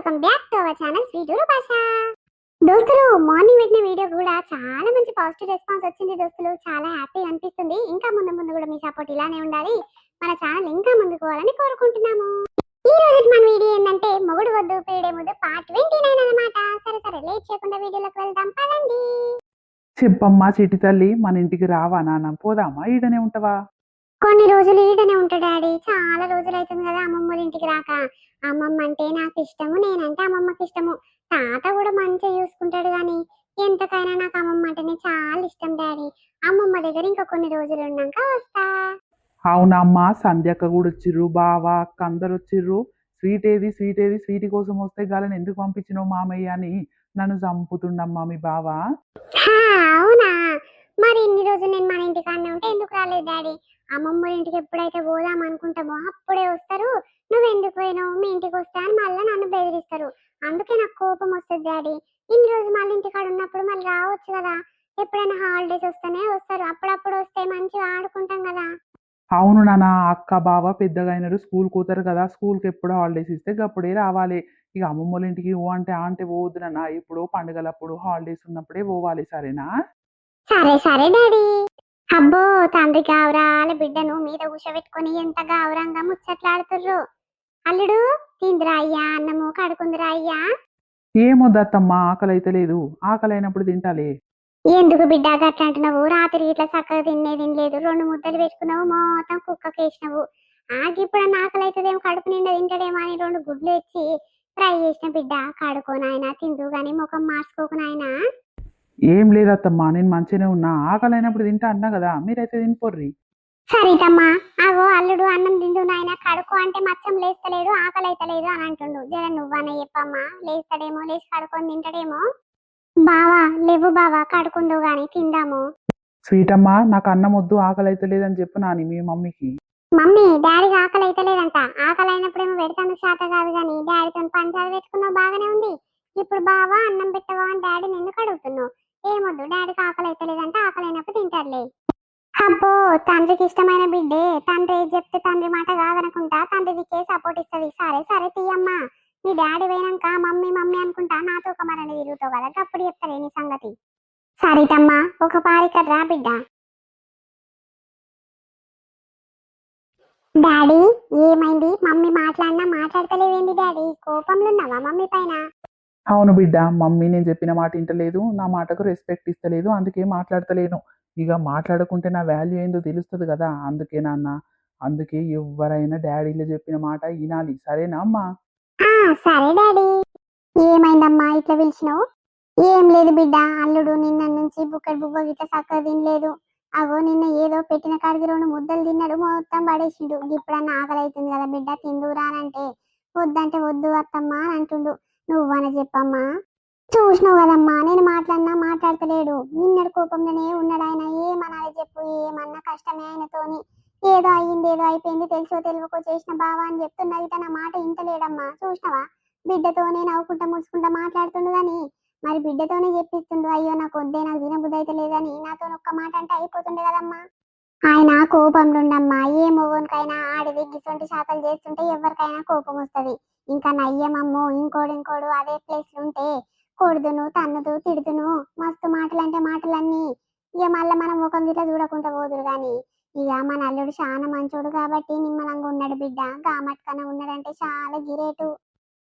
Welcome back to our channel శ్రీజూరు భాష. దోస్తులు morning పెట్టిన వీడియో కూడా చాలా మంచి పాజిటివ్ రెస్పాన్స్ వచ్చింది దోస్తులు. చాలా హ్యాపీ అనిపిస్తుంది. ఇంకా ముందు ముందు కూడా మీ సపోర్ట్ ఇలానే ఉండాలి. మన ఛానల్ ఇంకా ముందుకు పోవాలని కోరుకుంటున్నాము. ఈ రోజు మన వీడియో ఏంటంటే మొగుడు వద్దు పేడే ముందు పార్ట్ ట్వంటీ నైన్ అనమాట సరే సరే లేట్ చేయకుండా వీడియోలోకి వెళ్దాం పదండి. చెప్పమ్మా చిట్టి తల్లి మన ఇంటికి రావా నాన్న? పోదామా? ఈడనే ఉంటావా? కొన్ని రోజులు ఈడనే ఉంటాడు డాడీ. చాలా రోజులు అవుతుంది కదా అమ్మమ్మ ఇంటికి రాక. అమ్మమ్మ అంటే నాకు ఇష్టము నేనంటే అమ్మమ్మకి ఇష్టము. తాత కూడా మంచిగా చూసుకుంటాడు కానీ ఎంతకైనా నాకు అమ్మమ్మ అంటేనే చాలా ఇష్టం డాడీ. అమ్మమ్మ దగ్గర ఇంకా కొన్ని రోజులు ఉన్నాక వస్తా. అవునమ్మా సంధ్యక్క కూడా వచ్చిర్రు బావా అక్క అందరు వచ్చిర్రు. స్వీట్ ఏది స్వీట్ ఏది స్వీట్ కోసం వస్తే గాలని ఎందుకు పంపించినావు మామయ్య అని నన్ను చంపుతుండమ్మా మీ బావా. అవునా? మరి ఇన్ని రోజులు నేను మన ఇంటికాడనే ఉంటే ఎందుకు రాలేదు డాడీ? అమ్మమ్మ ఇంటికి ఎప్పుడైతే పోదాం అనుకుంటామో అప్పుడే వస్తారు. నువ్వు ఎందుకు పోయినావు? మీ ఇంటికి వస్తా అని మళ్ళీ నన్ను బెదిరిస్తారు. అందుకే నాకు కోపం వస్తుంది డాడీ. ఇన్ని రోజులు మళ్ళీ ఇంటికాడ ఉన్నప్పుడు మళ్ళీ రావచ్చు కదా? ఎప్పుడైనా హాలిడేస్ వస్తేనే వస్తారు. అప్పుడప్పుడు వస్తే మంచిగా ఆడుకుంటాం కదా? అవును నాన్న అక్క బావ పెద్దగా అయినారు స్కూల్ పోతారు కదా? స్కూల్కి ఎప్పుడు హాలిడేస్ ఇస్తే అప్పుడే రావాలి. ఇక అమ్మమ్మ వాళ్ళ ఇంటికి ఓ అంటే ఆ అంటే పోవద్దు నాన్న. ఇప్పుడు పండుగలప్పుడు హాలిడేస్ ఉన్నప్పుడే పోవాలి. సరేనా? సరే సరే డాడీ. అబ్బో తండ్రి గావరాల బిడ్డను మీద కూర్చోబెట్టుకొని ఎంత గావరంగా ముచ్చట్లాడుతుర్రు. అల్లుడు తిందిరా అయ్యా అన్నము కడుకుందిరా అయ్యా. ఏమొద్దత్తమ్మా ఆకలి అయితే లేదు. ఆకలి అయినప్పుడు తింటాలే. ఎందుకు బిడ్డ గట్లా అంటున్నావు? రాత్రి ఇట్లా చక్కగా తినే తినలేదు. రెండు ముద్దలు పెట్టుకున్నావు మొత్తం కుక్కకి వేసినావు ఆగి ఇప్పుడు ఆకలి అవుతుందేమో కడుపు నిండా తింటాడేమో అని రెండు గుడ్లు ఇచ్చి ఫ్రై చేసిన బిడ్డ. కడుకోనాయన తిందు గాని ముఖం మార్చుకోకునాయనా ఏం లేదత్తమ్మా నేను మంచిగానే ఉన్నా. ఆకలి అయినప్పుడు తింటా అన్నా కదా మీరైతే తినిపోర్రి. సరితమ్మా అగో అల్లుడు అన్నం తిందు నాయన కడుకో అంటే మచ్చం లేస్తలేడు ఆకలి అయితలేదు అని అంటుండు. జర నువ్వనే చెప్పమ్మా లేస్తాడేమో లేచి కడుకొని తింటాడేమో. బావా లేవు బావా కడుకుందు గాని తిందాము. స్వీట్ అమ్మా నాకు అన్నం వద్దు ఆకలి అయితే లేదని చెప్పు నాని మీ మమ్మీకి. మమ్మీ డాడీకి ఆకలి అయితే లేదంట ఆకలి అయినప్పుడేమో పెడతాను శాత కాదు కానీ డాడీతో పంచాలు పెట్టుకున్నావు బాగానే ఉంది. ఇప్పుడు బావా అన్నం పెట్టవా అని డాడీని ఎందుకు అడుగుతున్నావు? ఏమొద్దు డాడీకి ఆకలి అయితే లేదంటే ఆకలి అయినప్పుడు తింటాడులే. అబ్బో తండ్రికి ఇష్టమైన బిడ్డే. తండ్రి ఏది చెప్తే తండ్రి మాట కాదనుకుంటా తండ్రి దిక్కే సపోర్ట్ ఇస్తుంది. సరే సరే తీయమ్మా. మీ డాడీ పోయినాక మమ్మీ మమ్మీ అనుకుంటా నాతో ఒక మరణ తిరుగుతావు కదా అప్పుడు చెప్తారే నీ సంగతి. సరితమ్మా ఒక పారికర్ రా బిడ్డ. డాడీ ఏమైంది? మమ్మీ మాట్లాడినా మాట్లాడతలేవేంది డాడీ? కోపంలో ఉన్నావా మమ్మీ పైన? అవును బిడ్డ మమ్మీ నేను చెప్పిన మాట వింటలేదు నా మాటకు రెస్పెక్ట్ ఇస్తలేదు అందుకే మాట్లాడతలేను. ఇక మాట్లాడకుంటే నా వాల్యూ ఏందో తెలుస్తుంది కదా అందుకే నాన్న అందుకే ఎవరైనా డాడీలో చెప్పిన మాట వినాలి. సరేనా అమ్మా? సరే డాడీ. ఏమైందమ్మా ఇట్లా పిలిచినావు? ఏం లేదు బిడ్డ అల్లుడు నిన్న నుంచి బుక్కడి బుబ్బ గిట్ల చక్కగా తినలేదు. అగో నిన్న ఏదో పెట్టిన కాడికి రెండు ముద్దలు తిన్నాడు మొత్తం పడేసిండు. ఇప్పుడన్నా ఆకలి అవుతుంది కదా బిడ్డ తిందురా అంటే వద్దంటే వద్దు అత్తమ్మా అని అంటుండు. నువ్వన చెప్పమ్మా. చూసినావు కదమ్మా నేను మాట్లాడినా మాట్లాడతలేడు. నిన్నటి కోపంలోనే ఉన్నాడు ఆయన. ఏమనాలి చెప్పు ఏమన్నా కష్టమే ఆయనతోని. ఏదో అయ్యింది ఏదో అయిపోయింది తెలుసో తెలుగుకో చేసిన బావా అని చెప్తున్నా ఇట నా మాట ఇంటలేడమ్మా చూసినావా? బిడ్డతోనే నవ్వుకుంటా ముడుచుకుంటా మాట్లాడుతుండు గాని మరి బిడ్డతోనే చెప్పిస్తుండు అయ్యో నాకు వద్దే నాకు దినబుద్ధి అయితే లేదని నాతో ఒక్క మాట అంటే అయిపోతుండే కదమ్మా. ఆయన కోపంలో ఉండమ్మా ఏ మొగోనికైనా ఆడిది గిసొంటి శాతలు చేస్తుంటే ఎవరికైనా కోపం వస్తది. ఇంకా నయ్యమమ్మో ఇంకోడు ఇంకోడు అదే ప్లేస్ ఉంటే కొడుదును తన్నుదు తిడుదును మస్తు మాటలు అంటే మాటలన్నీ. ఇక మళ్ళీ మనం ముఖం గిట్లా చూడకుండా పోదురు గాని. ఇక మన అల్లుడు చాలా మంచోడు కాబట్టి నిమ్మలంగా ఉన్నాడు బిడ్డ. గామట్కన ఉన్నాడంటే చాలా గిరేటు.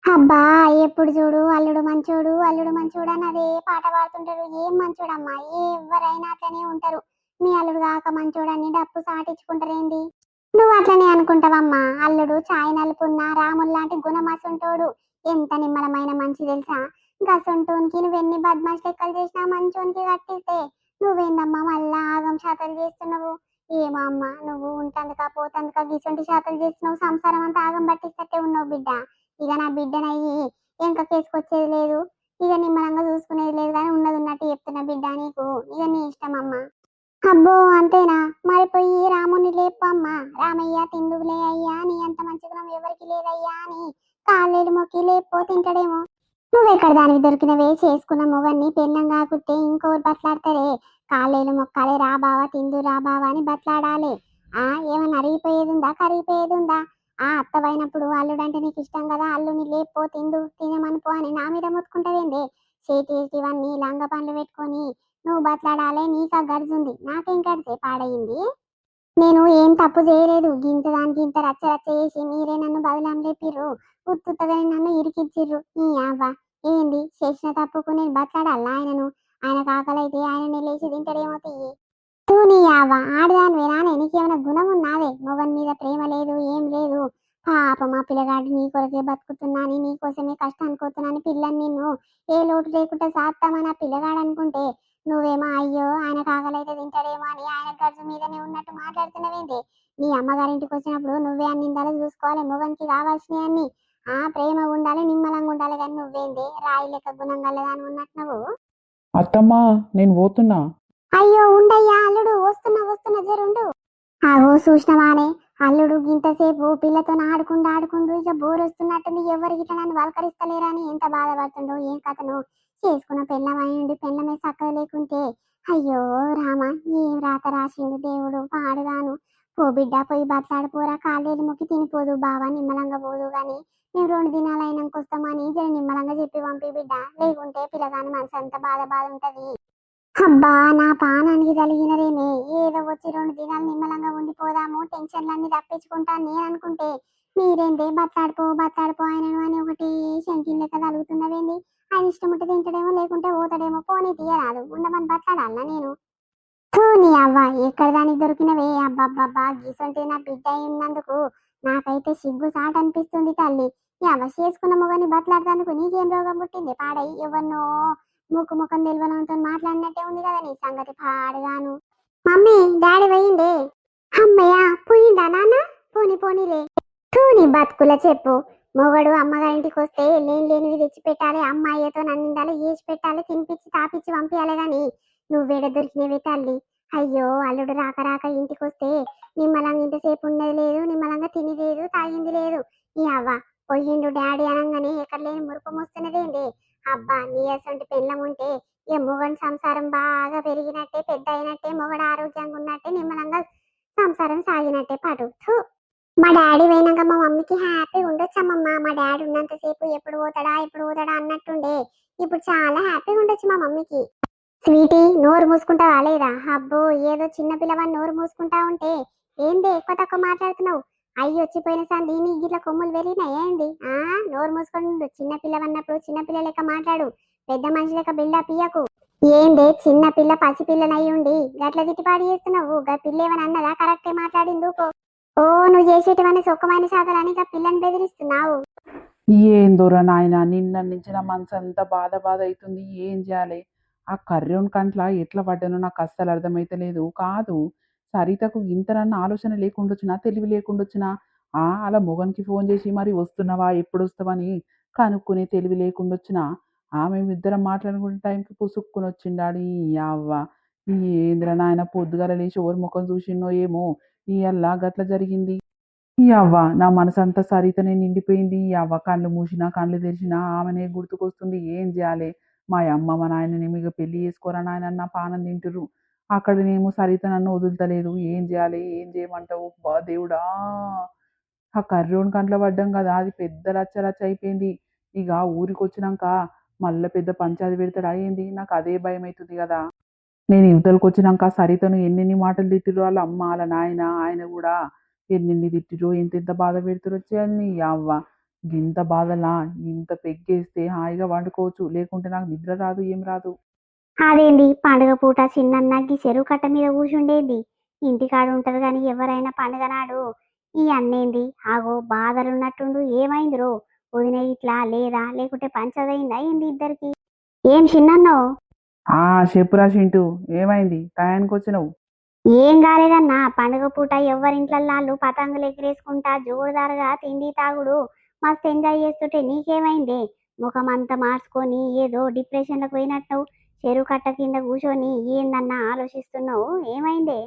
అబ్బా ఎప్పుడు చూడు అల్లుడు మంచోడు అల్లుడు మంచోడు అని అదే పాట పాడుతుంటారు. ఏం మంచోడమ్మా? ఎవరైనా అట్లనే ఉంటారు. మీ అల్లుడు కాక మంచోడని డప్పు సాటించుకుంటారేంది? నువ్వు అట్లనే అనుకుంటావమ్మా. చాయ్ నలుపున్న రాములు లాంటి గుణమసుంటోడు. ఎంత నిమ్మలమైన మంచి తెలుసా? గసుంటోనికి నువ్వెన్ని బద్మాష్ లెక్కలు చేసినా మంచోనికి కట్టిస్తే. నువ్వేందమ్మా మళ్ళా ఆగం శాతలు చేస్తున్నావు? ఏమో అమ్మా నువ్వు ఉంటందుక పోతందుక గిసొంటి శాతలు చేస్తున్నావు? సంసారం అంతా ఆగం పట్టిస్తట్టే ఉన్నావు బిడ్డ. ఇక నా బిడ్డనయ్యి ఇంకా కేసుకొచ్చేది లేదు. ఇక నిమ్మలంగా చూసుకునేది లేదు కానీ ఉన్నది ఉన్నట్టు చెప్తున్నా బిడ్డ నీకు. ఇక నీ ఇష్టం అమ్మ. అబ్బో అంతేనా? మరి పోయి రాముని లేపమ్మా. రామయ్య తిందువులే అయ్యా నీ అంత మంచిగుణం ఎవరికి లేదయ్యా అని కాళ్ళేడు మొక్కి లేపో తింటాడేమో. నువ్వెక్కడ దానికి దొరికినవే? చేసుకున్న మొగన్ని పెళ్ళం కాకుంటే ఇంకోరు బట్లాడతారే కాళ్ళేలు మొక్కాలే రా బావా తిందు రా బావా అని బట్లాడాలి ఆ ఏమన్నా అరిగిపోయేది ఉందా కరిగిపోయేది ఉందా ఆ అత్తవైనప్పుడు అల్లుడు అంటే నీకు ఇష్టం కదా అల్లుని లేపో తిందు తినమనుకో పో అని నా మీద మొత్తుకుంటావేందే? చేతి ఇవన్నీ లంగ పండ్లు పెట్టుకొని నువ్వు బతలాడాలే నీకా గడుజుంది నాకేం గడిచే పాడయింది నేను ఏం తప్పు చేయలేదు. గింత దానికి ఇంత రచ్చ రచ్చ చేసి మీరే నన్ను బదలాం లేపిర్రు. నన్ను ఇరికిచ్చిర్రు. నీ అవ్వ. ఏంది? చేసిన తప్పుకు నేను బతలాడాలా ఆయనను? ఆయన కాకలైతే ఆయన లేచి తింటాడేమో తూ నీ అవ్వ. ఆడదాని నానే నీకేమైనా గుణం ఉన్నావే మొగన్ మీద ప్రేమ లేదు ఏం లేదు. పాప మా పిల్లగాడు నీ కొరకే బతుకుతున్నాని నీ కోసమే కష్టం అనుకుంటున్నాను పిల్లని నిన్ను ఏ లోటు లేకుండా సాత్తామని ఆ పిల్లగాడు అనుకుంటే నువ్వేమో అయ్యో ఆయన కాకలైతే తింటాడేమో అని ఆయన గర్జు మీదనే ఉన్నట్టు మాట్లాడుతున్నావేంటి? నీ అమ్మగారింటికి వచ్చినప్పుడు నువ్వే అన్ని ఇందాలు చూసుకోవాలి మొగనికి కావాల్సినవి అన్ని. ఆ ప్రేమ ఉండాలి నిమ్మలంగా ఉండాలి కానీ నువ్వేంది? రాయి లెక్క గుణం గలదాని ఉన్నట్టు నువ్వు? అత్తమ్మా నేను పోతున్నా. అయ్యో ఉండయ్యా అల్లుడు వస్తున్నా వస్తున్నా జరుండు ఆగో చూసినవానే అల్లుడు గింతసేపు పిల్లతో ఆడుకుంటూ ఆడుకుంటూ ఇక బోర్ వస్తున్నట్టుంది. ఎవరికి ఇట్లా నన్ను వలకరిస్తలేరా అని ఎంత బాధపడుతుండో ఏం కథను. చేసుకున్న పెళ్ళమైండి పెళ్ళమే చక్కగా లేకుంటే అయ్యో రామ ఏం రాత రాసిండు దేవుడు పాడుగాను. పో బిడ్డ పోయి బతలాడిపోరా కాళ్ళేలు మొక్కి తినిపోదు బావా నిమ్మలంగా పోదు గాని. మేము రెండు దినాలు అయినాక వస్తామని జర నిమ్మలంగా చెప్పి పంపి బిడ్డ. లేకుంటే పిల్లగాని మనసు అంత బాధ బాధ ఉంటది. అబ్బా నా పానానికి తలిగినదేమే ఏదో వచ్చి రెండు దినాలు నిమ్మలంగా ఉండిపోదాము టెన్షన్లన్నీ తప్పించుకుంటా నేను అనుకుంటే మీరేందే బత్తాడిపో బత్తాడిపో ఆయనను అని ఒకటి శంకిన్ లెక్క తలుగుతున్నవేంది? ఆయన ఇష్టం ఉంటే తింటాడేమో లేకుంటే పోతాడేమో పోనీ తీయరాదు. ఉండమని బత్తాడాలనా నేను? నీ అవ్వ ఎక్కడ దానికి దొరికినవే? అబ్బబ్బబ్బా గీసంటే నా బిడ్డ అయినందుకు నాకైతే సిగ్గు సాట్ అనిపిస్తుంది తల్లి. ఈ అవ్వ చేసుకున్న మొగని బతలాడతానుకు నీకేం రోగం పుట్టింది? పాడై ఎవరినో ముక్కు ముఖం తెలివనంతో మాట్లాడినట్టే ఉంది కదా నీ సంగతి పాడుగాను. మమ్మీ డాడీ పోయిండే. అమ్మయ్య పోయిందా నాన్న? పోని పోనీలే. నీ బతుకుల చెప్పు. మొగడు అమ్మగారింటికి వస్తే లేని లేనివి తెచ్చి పెట్టాలి అమ్మాయితో నన్నిండాలి ఏసి పెట్టాలి. తినిపించి తాపిచ్చి పంపించాలి గాని నువ్వేడ దొరికినవి తల్లి. అయ్యో అల్లుడు రాక రాక ఇంటికి వస్తే నిమ్మలంగా ఇంతసేపు ఉండేది లేదు నిమ్మలంగా తినేది తాగింది లేదు. ఈ అవ్వ పోయిండు డాడీ అనగానే ఎక్కడ లేని మురుపు మోస్తున్నదేంటి అబ్బా నీ అసంటి పెళ్ళం ఉంటే ఏ మొగడు సంసారం బాగా పెరిగినట్టే పెద్ద అయినట్టే మొగడు ఆరోగ్యంగా ఉన్నట్టే నిమ్మలంగా సంసారం సాగినట్టే పాటు. మా డాడీ పోయినాక మా మమ్మీకి హ్యాపీ ఉండొచ్చమ్మమ్మ. మా డాడీ ఉన్నంతసేపు ఎప్పుడు పోతాడా ఎప్పుడు పోతాడా అన్నట్టుండే. ఇప్పుడు చాలా హ్యాపీగా ఉండొచ్చు మా మమ్మీకి. స్వీటీ నోరు మూసుకుంటావా లేదా? అబ్బో ఏదో చిన్న పిల్లవాడిని నోరు మూసుకుంటా ఉంటే. ఏంది ఎక్కువ తక్కువ మాట్లాడుతున్నావు? అయ్యి వచ్చిపోయిన సంది నీ గిట్ల కొమ్ములు పెరిగినాయి ఏంది? ఆ నోరు మూసుకుంటుండు చిన్న పిల్లవన్నప్పుడు చిన్న పిల్ల లెక్క మాట్లాడు. పెద్ద మనిషి లెక్క బిల్డా ఇయ్యకు. ఏంది చిన్న పిల్ల పసి పిల్లనయ్యుండి గట్ల తిట్టిపాడి చేస్తున్నావు? గా పిల్ల ఏమని అన్నదా? కరెక్టే మాట్లాడింది ఓ నువ్వు చేసేటివన్నీ సుఖమైన సాధనని పిల్లని బెదిరిస్తున్నావు. ఏందోరా నాయన నిన్న నుంచి నా మనసు అంతా బాధ బాధ అవుతుంది ఏం చేయాలి? ఆ కర్రోన్ కంట్ల ఎట్లా పడ్డానో నాకు అస్సలు అర్థమైతలేదు. కాదు సరితకు ఇంతనన్న ఆలోచన లేకుండా వచ్చినా తెలివి లేకుండా వచ్చినా ఆ అలా మొగన్కి ఫోన్ చేసి మరి వస్తున్నావా ఎప్పుడు వస్తావని కనుక్కునే తెలివి లేకుండా వచ్చినా ఆమె ఇద్దరం మాట్లాడుకునే టైంకి పుసుక్కుని వచ్చిండాడు ఈ అవ్వ. ఏంద్ర నాయన పొద్దుగాల లేచి ఎవరి ముఖం చూసిండో ఏమో? ఈ అల్లా గట్ల జరిగింది. ఈ అవ్వ నా మనసంతా సరితనే నిండిపోయింది. ఈ అవ్వ కళ్ళు మూసినా కళ్ళు తెరిచినా ఆమెనే గుర్తుకొస్తుంది. ఏం చేయాలి? మా అమ్మ మా నాయనని మీకు పెళ్ళి చేసుకోరా నాయన నా పానం తింటురు నేను సరిత నన్ను వదులుతలేదు. ఏం చేయాలి? ఏం చేయమంటావు? బా దేవుడా! ఆ కర్రోని కంట్లో పడ్డం కదా. అది పెద్ద రచ్చ రచ్చ అయిపోయింది. ఇక ఊరికి వచ్చినాక మళ్ళీ పెద్ద పంచాయతీ పెడతాడు అయ్యింది నాకు అదే భయం అవుతుంది కదా. నేను యువతలకు వచ్చినాక సరితను ఎన్నెన్ని మాటలు తిట్టిరో వాళ్ళ అమ్మ వాళ్ళ నాయన ఆయన కూడా ఎన్నెన్ని తిట్టిరో ఎంతెంత బాధ పెడుతురు వచ్చేయాలని అవ్వ. ఇంత బాధలా ఇంత పెగ్గేస్తే హాయిగా వండుకోవచ్చు లేకుంటే నాకు నిద్ర రాదు ఏం రాదు. అదేంది? పండుగ పూట చిన్నన్నకి చెరువు కట్ట మీద కూర్చుండేది. ఇంటికాడ ఉంటారు కానీ ఎవరైనా పండుగ నాడు ఈ అన్నేంది? ఆగో బాధలున్నట్టుండు ఏమైంది రో వదిన ఇట్లా లేదా? లేకుంటే పంచదైందా ఏంది ఇద్దరికి? ఏం చిన్నన్నో? ఆ చెప్పురా చింటూ ఏమైంది? టయానికి వచ్చినావు ఏం కాలేదన్నా పండుగ పూట ఎవరింట్లల్లో పతంగులు ఎగిరేసుకుంటా జోరుదారుగా తిండి తాగుడు మస్తు ఎంజాయ్ చేస్తుంటే నీకేమైంది? ముఖం అంతా మార్చుకొని ఏదో డిప్రెషన్లకు పోయినట్టు చెరువు కట్ట కింద కూర్చొని ఏందన్నా ఆలోచిస్తున్నావు? ఏమైంది?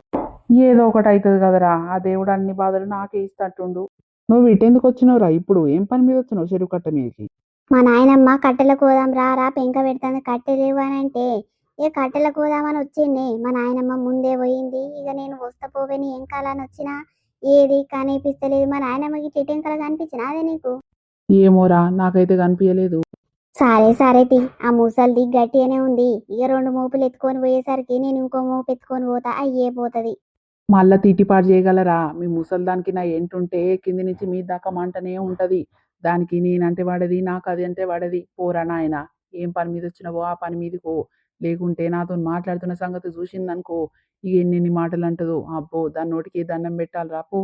ఏదో ఒకటి అవుతుంది కదరా ఆ దేవుడు అన్ని బాధలు నాకే ఇస్తట్టుండు. నువ్వు ఇటెందుకు వచ్చినావురా ఇప్పుడు ఏం పని మీద వచ్చినావు చెరువు కట్ట మీదకి? మా నాయనమ్మ కట్టెల కోదాం రారా పెంక పెడతాను కట్టెలేవు అని అంటే ఏ కట్టెల కోదామని వచ్చింది. మా నాయనమ్మ ముందే పోయింది. ఇక నేను వస్తా పోవని ఏం కాలని వచ్చినా ఏది కనిపిస్తలేదు. మా నాయనమ్మకి చిటెంకలు కనిపించిన అదే నీకు? ఏమోరా నాకైతే కనిపించలేదు సరే సరే తి. ఆ ముసలిది గట్టిగానే ఉంది. ఇక రెండు మోపులు ఎత్తుకొని పోయేసరికి నేను ఇంకో మోపు ఎత్తుకొని పోతా అయ్యే పోతది. మళ్ళా తిట్టిపాటు చేయగలరా? మీ ముసల్దానికి నా ఎంటుంటే కింది నుంచి మీ దాకా మంటనే ఉంటది. దానికి నేనంటే వాడది నాకు అది అంటే వాడది పోరా నాయన ఏం పని మీద వచ్చినవో ఆ పని మీదకో లేకుంటే నాతో మాట్లాడుతున్న సంగతి చూసిందనుకో ఇక ఎన్నెన్ని మాటలు అంటదో అబ్బో దాని నోటికి దండం పెట్టాలి రాపో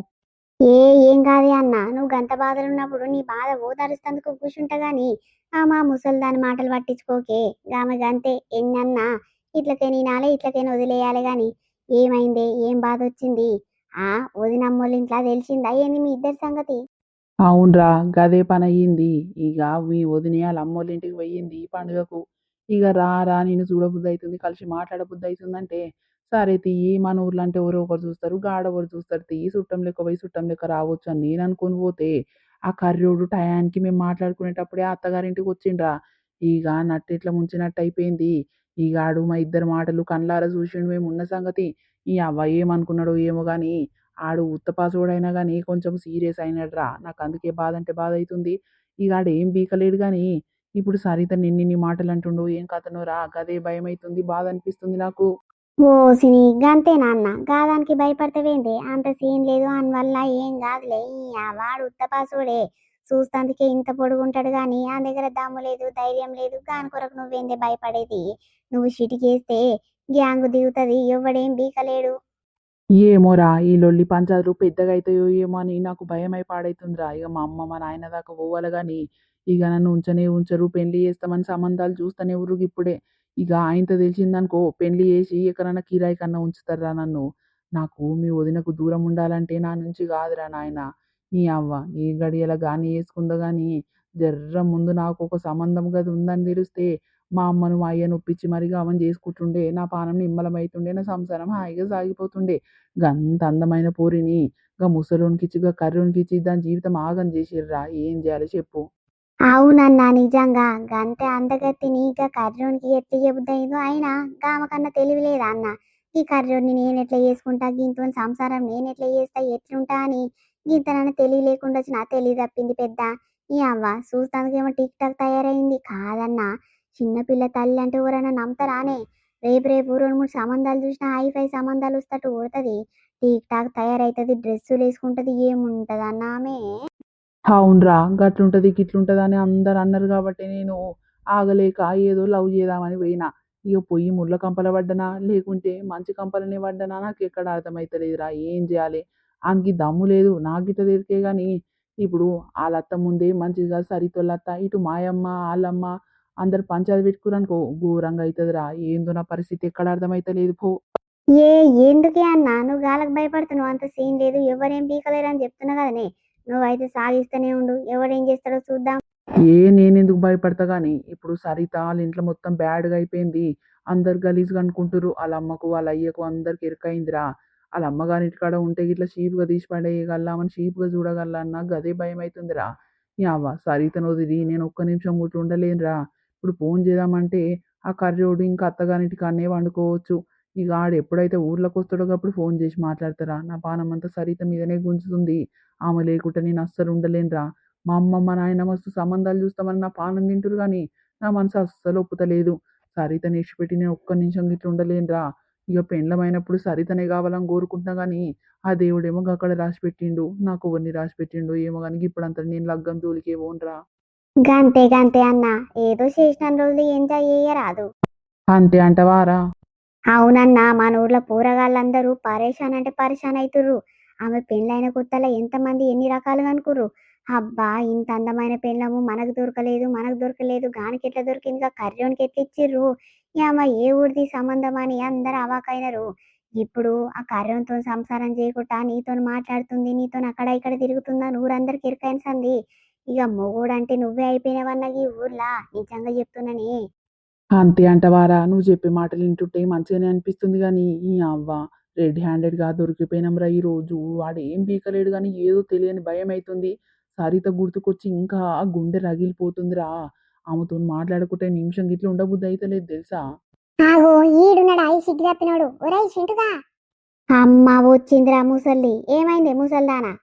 ఏ ఏం కాదు అన్న నువ్వు గంత బాధలు ఉన్నప్పుడు నీ బాధ ఓదారుస్తందుకు కూర్చుంటా గాని ఆ మా ముసలి దాని మాటలు పట్టించుకోకే గామె గంతే ఎన్నన్నా ఇట్లకే నేనాలే ఇట్లకే వదిలేయాలి గాని ఏమైంది ఏం బాధ వచ్చింది ఆ వదినమ్మోళ్ళ ఇంట్లో తెలిసిందా? ఏంది మీ ఇద్దరి సంగతి? అవునరా గదే పని అయ్యింది ఇక మీ వదిన వాళ్ళ అమ్మోళ్ళ ఇంటికి పోయింది ఈ పండుగకు. ఇక రా రా నేను చూడబుద్ధి అవుతుంది కలిసి మాట్లాడబుద్ధి అవుతుందంటే సరే తీయి మన ఊర్లో అంటే ఎవరో ఒకరు చూస్తారు గాడ ఒకరు చూస్తారు తీయి చుట్టం లెక్క పోయి చుట్టం లెక్క రావచ్చు అని నేను అనుకొని పోతే ఆ కర్రోడు టయానికి మేము మాట్లాడుకునేటప్పుడే ఆ అత్తగారింటికి వచ్చిండ్రా. ఇక నట్టు ఇట్లా ముంచినట్టు అయిపోయింది ఈ గాడు మా ఇద్దరు మాటలు కళ్ళారా చూసిండు మేము ఉన్న సంగతి. ఈ అవ్వ ఏమనుకున్నాడో ఏమో కానీ ఆడు ఉత్తపాసుడైనా కానీ కొంచెం సీరియస్ అయినడ్రా. నాకు అందుకే బాధ అంటే బాధ అవుతుంది ఇక ఆడు ఏం బీకలేడు కానీ ఇప్పుడు సరిత నిన్నిన్ని మాటలు అంటుండు ఏం కథను రా గదే భయం అవుతుంది బాధ అనిపిస్తుంది నాకు. ఓ సిని గంతే నాన్న గాదానికి భయపడతావేంది? అంత సీన్ లేదు అని వల్ల ఏం కాదులే ఆ వాడు ఉత్తపాసుడే చూస్తాందుకే ఇంత పొడుగుంటాడు గాని ఆ దగ్గర దమ్ము లేదు ధైర్యం లేదు దాని కొరకు నువ్వేందే భయపడేది? నువ్వు షిటికేస్తే గ్యాంగు దిగుతుంది ఎవడేం బీకలేడు. ఏమోరా ఈ లొల్లి పంచాదులు పెద్దగా అవుతాయో ఏమో అని నాకు భయం అయి పాడైతుందిరా. ఇక మా అమ్మ మా నాయన దాకా పోవాలి కానీ ఇక నన్ను ఉంచనే ఉంచరు పెళ్ళి చేస్తామని సంబంధాలు చూస్తూనే ఊరుకి ఇప్పుడే ఇక ఆయనతో తెలిసిందనుకో పెళ్ళి చేసి ఎక్కడన్నా కిరాయి కన్నా ఉంచుతారా నన్ను. నాకు మీ వదినకు దూరం ఉండాలంటే నా నుంచి కాదురా నాయన. నీ అవ్వ ఈ గడియల గాని వేసుకుందో కానీ జర్ర ముందు నాకు ఒక సంబంధం గది ఉందని తెలిస్తే మా అమ్మను మా అయ్యను ఒప్పించి మరి అవన్ చేసుకుంటుండే నా పానం నిమ్మలమైతుండే నా సంసారం హాయిగా సాగిపోతుండే. గంత అందమైన పోరిని గా ముసలోనికిచ్చి గా కర్రోనికిచ్చి దాని జీవితం ఆగం చేసిర్రా? ఏం చేయాలి చెప్పు. అవునన్నా నిజంగా గంతే అందగత్తి నీక కర్రోనికి ఎత్తి చెబుతాయిదో అయినా గామకన్నా తెలివి అన్న? ఈ కర్రోని నేను ఎట్లా చేసుకుంటా? గింతో సంసారం నేను ఎట్లా చేస్తా? ఎట్లుంటా అని గింతనన్న తెలివి లేకుండా వచ్చిన తెలివి తప్పింది పెద్ద. ఈ అవ్వ చూస్తానికేమో టిక్ టాక్ తయారైంది. కాదన్నా చిన్నపిల్ల తల్లి అంటే ఎవరైనా నమ్ముతారానే? రేపు రేపు రెండు మూడు సంబంధాలు చూసినా హై ఫై సంబంధాలు వస్తట్టు ఊడుతుంది టీక్ టాక్ తయారైతుంది డ్రెస్సులు వేసుకుంటది ఏముంటది అన్న ఆమె అవునరా గట్లుంటది గిట్లుంటది అని అందరు అన్నారు కాబట్టి నేను ఆగలేక ఏదో లవ్ చేద్దామని పోయినా. ఇక పొయ్యి ముళ్ళ కంపల పడ్డనా? లేకుంటే మంచి కంపలనే పడ్డనా? నాకు ఎక్కడ అర్థమవుతలేదురా ఏం చేయాలి? ఆమెకి దమ్ము లేదు నాకు తెలికే కానీ ఇప్పుడు వాళ్ళత్త ముందే మంచిగా లత్త ఇటు మాయమ్మ వాళ్ళమ్మ అందరు పంచాయతీ పెట్టుకురనుకో ఘోరంగా అవుతుందిరా ఏందో నా పరిస్థితి ఎక్కడ అర్థమైతలేదు పో. ఏ ఎందుకే అన్నా? నువ్వు గాలకు భయపడుతున్నావు అంత సీన్ లేదు. ఎవరేం పీకలేరు అని చెప్తున్నా కదనే నువ్వైతే సాగిస్తూనే ఉండు. ఎవడేం చేస్తాడో చూద్దాం. ఏ నేనెందుకు భయపడతా కానీ ఇప్పుడు సరిత వాళ్ళ ఇంట్లో మొత్తం బ్యాడ్గా అయిపోయింది. అందరు గలీజ్గా అనుకుంటారు వాళ్ళ అమ్మకు వాళ్ళ అయ్యకు అందరికి ఎరుకైందిరా వాళ్ళ అమ్మగారి ఇంటికాడ ఉంటే ఇట్లా చీప్గా తీసి పడేయగలమని చీప్గా చూడగల నాకు అదే భయం అవుతుందిరా అవ్వ సరితను వదిలి నేను ఒక్క నిమిషం కూడా ఉండలేనురా. ఇప్పుడు ఫోన్ చేద్దామంటే ఆ కర్రోడు ఇంకా అత్తగారింటికి అన్నే వండుకోవచ్చు. ఇక ఆడు ఎప్పుడైతే ఊర్లోకి వస్తాడో అప్పుడు ఫోన్ చేసి మాట్లాడతారా? నా పానం అంతా సరిత మీదనే గుంజుతుంది. ఆమె లేకుంటే నేను అస్సలు ఉండలేనురా. మా అమ్మ మా నాయన మస్తు సంబంధాలు చూస్తామని నా పానం తింటురు కానీ నా మనసు అస్సలు ఒప్పుతలేదు. సరితని ఇచ్చిపెట్టి నేను ఒక్క నిమిషం గిట్ల ఉండలేనురా. ఇక పెండ్లమైనప్పుడు సరితనే కావాలని కోరుకుంటున్నా కానీ ఆ దేవుడేమో అక్కడ రాసి పెట్టిండు నాకు ఎవరిని రాసి పెట్టిండు ఏమో కానీ ఇప్పుడంతా నేను లగ్గం తోలికే గంతే గంతే అన్న. ఏదో చేసిన రోజులు ఎంజాయ్ చేయరాదు అంతే అంటవారా? అవునన్నా మన ఊర్లో పూరగాళ్ళందరూ పరేషాన్ అంటే పరేషాన్ అవుతుర్రు ఆమె పెళ్ళైన కొత్తలో ఎంతమంది ఎన్ని రకాలుగా అనుకుర్రు? అబ్బా ఇంత అందమైన పెళ్ళము మనకు దొరకలేదు మనకు దొరకలేదు. గానికి ఎట్లా దొరికింది కర్రోనికి ఎట్లా ఇచ్చిర్రు? ఆమె ఏ ఊరిది సంబంధం అని అందరు అవాకైనరు. ఇప్పుడు ఆ కర్రంతో సంసారం చేయకుండా నీతో మాట్లాడుతుంది నీతో అక్కడ ఇక్కడ తిరుగుతుందని ఊరందరికి ఇరుకైనసంది ఇక మొగుడు అంటే నువ్వే అయిపోయినవన్న ఈ ఊర్లా? నిజంగా చెప్తున్నానే అంతే అంటవారా? నువ్వు చెప్పే మాటలు వింటుంటే మంచిగానే అనిపిస్తుంది కానీ ఈ అవ్వ రెడ్ హ్యాండెడ్గా దొరికిపోయినాంరా ఈ రోజు. వాడు ఏం పీకలేడు కానీ ఏదో తెలియని భయం అవుతుంది సరిత గుర్తుకొచ్చి ఇంకా గుండె రగిలిపోతుందిరా. ఆమెతో మాట్లాడుకుంటే నిమిషం గిట్ల ఉండబుద్ధి అయితే లేదు తెలుసా? ఆగో ఈడున్నాడు ఐ సిగ్గు తప్పినోడు. ఒరై చింటుగా అమ్మ వచ్చిందిరా ముసల్ది. ఏమైంది ముసల్దానా?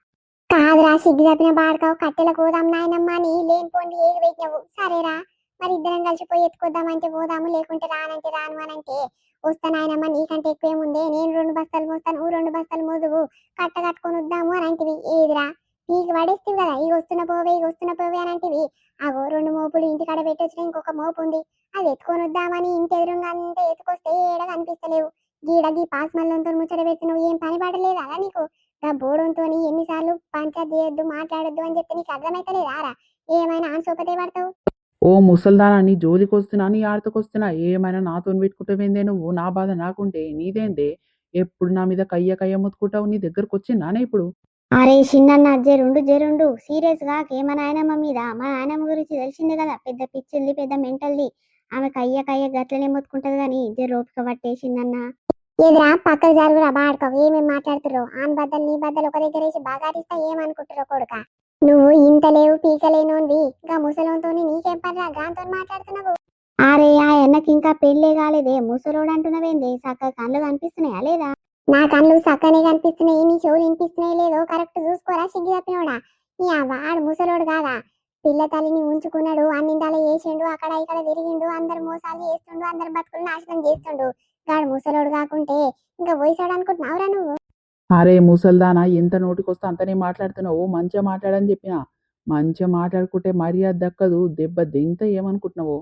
కాదురా సిగ్గు తప్పిన బాడకావు కట్టెల పోదాం నాయనమ్మ అని లేనిపోండి ఏది పెట్టినవు సరేరా మరి ఇద్దరం కలిసిపోయి ఎత్తుకొద్దామంటే పోదాము లేకుంటే రానంటే రాను అనంటే అంటే వస్తా నాయనమ్మ నీకంటే ఎక్కువేముందే నేను రెండు బస్తాలు మోస్తాను నువ్వు రెండు బస్తాలు మోదువు. కట్ట కట్టుకొని వద్దాము అని అంటివి ఏదిరా? నీకు పడేస్తావు కదా? ఈ వస్తున్న పోవే ఈ వస్తున్న పోవే అని అంటివి అగో రెండు మోపులు ఇంటికాడ పెట్టొచ్చిన ఇంకొక మోపు ఉంది. అది ఎత్తుకొని వద్దామని ఇంటి ఎదురుగా అంతా ఎత్తుకొస్తే ఏడ కనిపిస్తలేవు. గీడ గీ పాస్ మల్లంతో ముచ్చట పెట్టినవు ఏం పని పడలేదు అలా నీకు? గా బోడంతో ఎన్నిసార్లు పంచాయత్ చేయొద్దు మాట్లాడొద్దు అని చెప్పి నీకు అర్థమైతలేదా రా? ఏమైనా ఆన్సోపతే పడతావు? ఓ ముసల్దానా నీ జోలికి వస్తున్నా నీ ఆడతకొస్తున్నా ఏమైనా నాతో పెట్టుకుంటావేందే నువ్వు? నా బాధ నాకుంటే నీదేందే? ఎప్పుడు నా మీద కయ్య కయ్య ముత్తుకుంటావు? నీ దగ్గరకు వచ్చిందానే ఇప్పుడు? అరే చిన్న జెరుండు జెరుండు. సీరియస్గా మా నాయనమ్మ మీద మా నాయనమ్మ గురించి తెలిసిందే కదా? పెద్ద పిచ్చిల్ది పెద్ద మెంటల్ది. ఆమె కయ్య కయ్య గట్లనే మొత్తుకుంటది గాని జర ఓపిక పట్టేసిందన్న ఏదిరా? పక్కకు జరుగురా బాడుకోవు ఏమేం మాట్లాడుతుర్రో? ఆన్ బద్దలు నీ బద్దలు ఒక దగ్గర వేసి బాగాటిస్తా ఏమనుకుంటురో కొడుక? నువ్వు ఇంత లేవు పీకలేనోన్వి. ఇంకా ముసలంతో నీకేం పనిరా? గాంతో మాట్లాడుతున్నావు. అరే ఆ అన్నకి ఇంకా పెళ్ళే కాలేదే. ముసలోడు అంటున్నావేంది? సక్క కళ్ళు కనిపిస్తున్నాయా లేదా? నా కళ్ళు చక్కనే కనిపిస్తున్నాయి. నీ చెవులు వినిపిస్తున్నాయి లేదో కరెక్ట్ చూసుకోరా? సిగ్గి తప్పినోడా? నీ వాడు ముసలోడు కాదా? పిల్ల తల్లిని ఉంచుకున్నాడు అన్నిందాల వేసిండు అక్కడ ఇక్కడ తిరిగిండు అందరు మోసాలు చేస్తుండు అందరు బతుకులు నాశనం చేస్తుండు. గాడు ముసలోడు కాకుంటే ఇంకా పోయిసాడు అనుకుంటున్నావురా నువ్వు? అరే ముసల్దానా ఎంత నోటికొస్తే అంతనే మాట్లాడుతున్నావు. మంచిగా మాట్లాడని చెప్పిన. మంచిగా మాట్లాడుకుంటే మర్యాద దక్కదు. దెబ్బ దెంత ఏమనుకుంటున్నావు?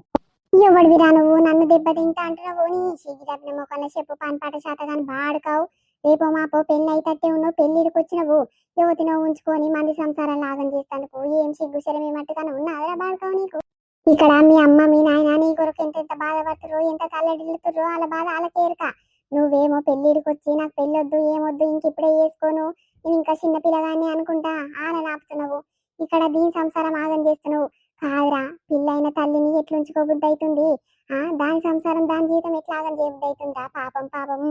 ఎవడివిరా నువ్వు? నన్ను దెబ్బతింటా అంటున్నావు. నీ సిగ్గు తప్పిన మొక్కల చెప్పు పాన్ పాట శాతగాని బాడుకావు రేపో మాపో పెళ్ళి అయితట్టే ఉన్నావు. పెళ్ళిడికి వచ్చినవు. యువతినో ఉంచుకొని మంది సంసారాలు లాగం చేస్తానుకు ఏం సిగ్గు శరమే మట్టుగానే ఉన్నాదిరా బాడుకావు నీకు? ఇక్కడ మీ అమ్మ మీ నాయన నీ కొరకు ఎంత ఎంత బాధపడుతురు ఎంత తల్లడిల్లుతుర్రో వాళ్ళ బాధ వాళ్ళకేరుక నువ్వేమో పెళ్ళిడికి వచ్చి నాకు పెళ్ళొద్దు ఏమొద్దు ఇంకిప్పుడే చేసుకోను నేను ఇంకా చిన్నపిల్లగాని అనుకుంటా ఆన నాపుతున్నావు. ఇక్కడ దీని సంసారం ఆగం చేస్తున్నావు. కాదురా పిల్లైన తల్లిని ఎట్లుంచుకోబుద్ధి అవుతుంది ఆ దాని సంసారం దాని జీవితం ఎట్లా ఆగం చేయబుద్ధి అవుతుందా పాపం పాపం.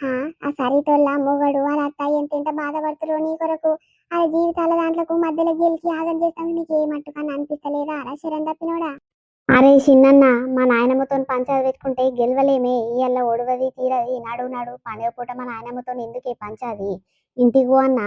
ఆ ఆ సరితోళ్ళ మొగడు వాళ్ళ అత్త ఎంత ఎంత బాధపడుతురో నీ కొరకు. ఆ జీవితాల దాంట్లకు మధ్యలో గెలిచి ఆగం చేస్తాను నీకు ఏమట్టుకని అనిపిస్తలేదా? అరా శరం తప్పినోడా? అరే చిన్నన్న మా నాయనమ్మతో పంచాయతీ పెట్టుకుంటే గెలవలేమే. ఇయ్యాల ఒడవది తీరది నడు నడు పండుగ పూట మా నాయనమ్మతో ఎందుకే పంచాది ఇంటికి పో అన్నా.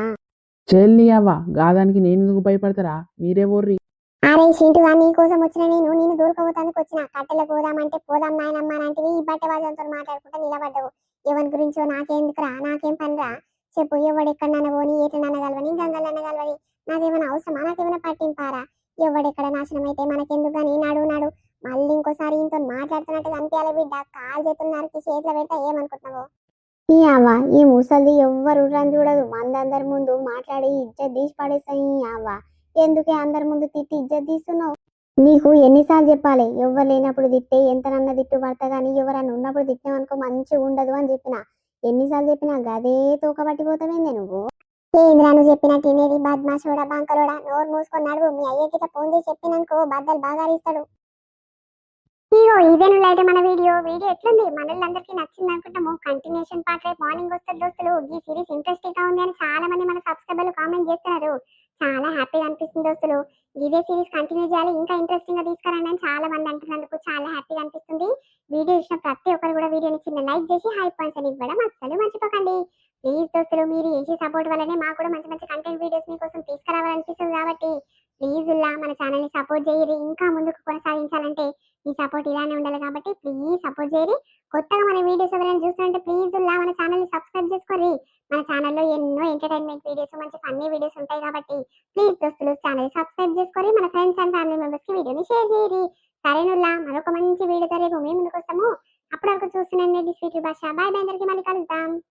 చెల్లి అవ్వ గాదానికి నేను ఎందుకు భయపడతారా? మీరే ఓర్రి అరే చింటు నీ కోసం వచ్చిన నేను నేను దూరకపోతానికి వచ్చిన. కట్టెలకు పోదామంటే పోదాం నాయనమ్మ అంటే ఈ బట్ట వాదంతో మాట్లాడుకుంటా నిలబడ్డావు. ఎవరి గురించో నాకెందుకురా? నాకేం పనిరా? చెప్పు ఎవడెక్కడ పోని ఏటనన్న కలవని గంగలన్న కలవని నాకేమైనా అవసరమా? నాకేమైనా పట్టింపారా? ఎవడెక్కడ నాశనం అయితే మనకెందుకు నాడు నాడు మళ్ళీ ఇంకోసారి ఇంతో మాట్లాడుతున్నట్టు అనిపించాలి బిడ్డ. కాలు చేతులు నరికి చేతిలో పెడతా ఏమనుకుంటున్నావు? ఈ అవ్వ ఈ ముసలిది ఎవ్వరు రని చూడదు. మందందరి ముందు మాట్లాడి ఇజ్జత్ తీసి పడేస్తాయి ఈ అవ్వ. ఎందుకే అందరి ముందు తిట్టి ఇజ్జత్ తీస్తున్నావు? నీకు ఎన్నిసార్లు చెప్పాలి ఎవరు లేనప్పుడు తిట్టే ఎంతనన్నా తిట్టు పడతా కానీ ఎవరన్నా ఉన్నప్పుడు తిట్టామనుకో మంచిగా ఉండదు అని చెప్పిన. ఎన్నిసార్లు చెప్పినా గదే తోక పట్టిపోతావేందే నువ్వు? ఏంద్రా నువ్వు చెప్పినట్టు వినేది బద్మాషోడా బంకలోడా నోరు మూసుకొని నడువు. మీ అయ్యకిట ఫోన్ చేసి చెప్పిననుకో బద్దలు బాగా ఇస్తాడు ఇగో ఇదేను అయితే మన వీడియో. వీడియో ఎట్లుంది? మనల్లందరికీ నచ్చింది అనుకుంటాము కంటిన్యూషన్ పార్ట్ రేపు మార్నింగ్ వస్తుంది దోస్తులు. ఈ సిరీస్ ఇంట్రెస్టింగ్గా ఉంది అని చాలా మంది మన సబ్స్క్రైబర్లు కామెంట్ చేస్తున్నారు. చాలా హ్యాపీగా అనిపిస్తుంది దోస్తులు ఇదే సిరీస్ కంటిన్యూ చేయాలి ఇంకా ఇంట్రెస్టింగ్గా తీసుకురండి అని చాలా మంది అంటున్నందుకు చాలా హ్యాపీగా అనిపిస్తుంది. వీడియో ఇచ్చిన ప్రతి ఒక్కరు కూడా వీడియోని చిన్న లైక్ చేసి హై పాయింట్స్ అని ఇవ్వడం అస్సలు మర్చిపోకండి. ప్లీజ్ దోస్తులు మీరు చేసే సపోర్ట్ వల్లనే మాకు కూడా మంచి మంచి కంటెంట్ వీడియోస్ మీకోసం తీసుకురావాలనిపిస్తుంది కాబట్టి ప్లీజ్ ఉల్లా మన ఛానల్ని సపోర్ట్ చేయరు ఇంకా ముందుకు కొనసాగించాలంటే మీ సపోర్ట్ ఇలానే ఉండాలి కాబట్టి ప్లీజ్ సపోర్ట్ చేయరు కొత్తగా మన వీడియోస్ ఎవరైనా చూస్తుంటే ప్లీజ్ ఉల్లా మన ఛానల్ని సబ్స్క్రైబ్ చేసుకోరి మన ఛానల్లో ఎన్నో ఎంటర్టైన్మెంట్ వీడియోస్ మంచి ఫన్నీ వీడియోస్ ఉంటాయి కాబట్టి ప్లీజ్ దోస్తులు ఛానల్ సబ్స్క్రైబ్ చేసుకొని మన ఫ్రెండ్స్ అండ్ ఫ్యామిలీ మెంబర్స్కి వీడియోని షేర్ చేయరి సరేనుల్లా మరొక మంచి వీడియోతో రేపు మేము ముందుకు వస్తాము అప్పటి వరకు చూస్తున్నాండి స్వీట్ భాష బాయ్ బాయ్ అందరికీ మళ్ళీ కలుద్దాం.